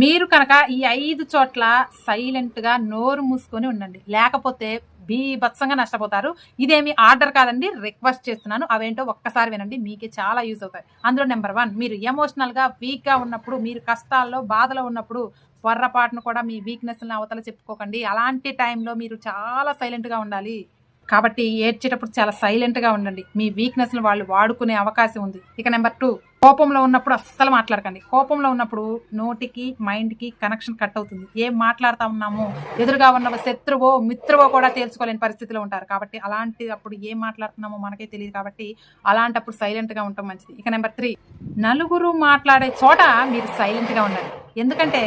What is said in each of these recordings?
మీరు కనుక ఈ ఐదు చోట్ల సైలెంట్గా నోరు మూసుకొని ఉండండి. లేకపోతే బీభత్సంగా నష్టపోతారు. ఇదేమి ఆర్డర్ కాదండి రిక్వెస్ట్ చేస్తున్నాను. అవేంటో ఒక్కసారి వినండి మీకే చాలా యూస్ అవుతాయి. అందులో నెంబర్ వన్ మీరు ఎమోషనల్గా వీక్గా ఉన్నప్పుడు మీరు కష్టాల్లో బాధలో ఉన్నప్పుడు పొర్రపాటును కూడా మీ వీక్నెస్ని అవతల చెప్పుకోకండి. అలాంటి టైంలో మీరు చాలా సైలెంట్గా ఉండాలి. కాబట్టి ఏడ్చేటప్పుడు చాలా సైలెంట్గా ఉండండి. మీ వీక్నెస్ని వాళ్ళు వాడుకునే అవకాశం ఉంది. ఇక నెంబర్ టూ కోపంలో ఉన్నప్పుడు అస్సలు మాట్లాడకండి. కోపంలో ఉన్నప్పుడు నోటికి మైండ్కి కనెక్షన్ కట్ అవుతుంది. ఏం మాట్లాడుతా ఉన్నామో ఎదురుగా ఉన్న శత్రువో మిత్రువో కూడా తేల్చుకోలేని పరిస్థితిలో ఉంటారు. కాబట్టి అలాంటి అప్పుడు ఏం మాట్లాడుతున్నామో మనకే తెలియదు కాబట్టి అలాంటప్పుడు సైలెంట్గా ఉండటం మంచిది. ఇక నెంబర్ త్రీ. నలుగురు మాట్లాడే చోట మీరు సైలెంట్గా ఉండండి. ఎందుకంటే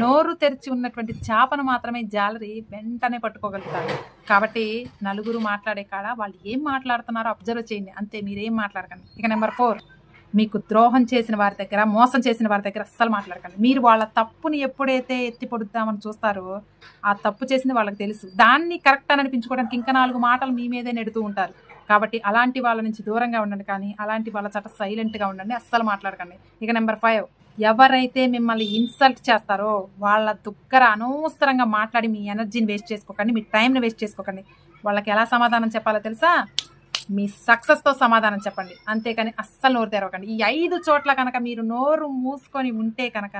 నోరు తెరిచి ఉన్నటువంటి చేపను మాత్రమే జాలరి వెంటనే పట్టుకోగలుగుతారు. కాబట్టి నలుగురు మాట్లాడే కాడ వాళ్ళు ఏం మాట్లాడుతున్నారో అబ్జర్వ్ చేయండి. అంతే మీరేం మాట్లాడకండి. ఇక నెంబర్ ఫోర్. మీకు ద్రోహం చేసిన వారి దగ్గర మోసం చేసిన వారి దగ్గర అస్సలు మాట్లాడకండి. మీరు వాళ్ళ తప్పుని ఎప్పుడైతే ఎత్తి పొడుద్దామని చూస్తారో ఆ తప్పు చేసింది వాళ్ళకి తెలుసు. దాన్ని కరెక్ట్ అని అనిపించుకోవడానికి ఇంకా నాలుగు మాటలు మీ మీదే నెడుతూ ఉంటారు. కాబట్టి అలాంటి వాళ్ళ నుంచి దూరంగా ఉండండి కానీ అలాంటి వాళ్ళ చట సైలెంట్గా ఉండండి అస్సలు మాట్లాడకండి. ఇక నెంబర్ ఫైవ్ ఎవరైతే మిమ్మల్ని ఇన్సల్ట్ చేస్తారో వాళ్ళ దగ్గర అనవసరంగా మాట్లాడి మీ ఎనర్జీని వేస్ట్ చేసుకోకండి మీ టైంని వేస్ట్ చేసుకోకండి. వాళ్ళకి ఎలా సమాధానం చెప్పాలో తెలుసా? మీ సక్సెస్తో సమాధానం చెప్పండి. అంతేకాని అస్సలు నోరు తెరవకండి. ఈ ఐదు చోట్ల కనుక మీరు నోరు మూసుకొని ఉంటే కనుక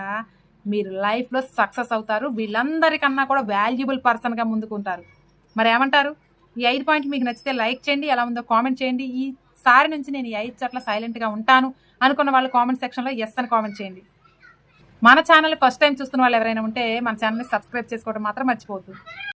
మీరు లైఫ్లో సక్సెస్ అవుతారు. వీళ్ళందరికన్నా కూడా వాల్యుబుల్ పర్సన్గా ముందుకుంటారు. మరి ఏమంటారు? ఈ ఐదు పాయింట్ మీకు నచ్చితే లైక్ చేయండి. ఎలా ఉందో కామెంట్ చేయండి. ఈ సారి నుంచి నేను ఈ ఐదు చోట్ల సైలెంట్గా ఉంటాను అనుకున్న వాళ్ళు కామెంట్ సెక్షన్లో ఎస్ అని కామెంట్ చేయండి. మన ఛానల్ ఫస్ట్ టైం చూస్తున్న వాళ్ళు ఎవరైనా ఉంటే మన ఛానల్ని సబ్స్క్రైబ్ చేసుకోవడం మాత్రం మర్చిపోతుంది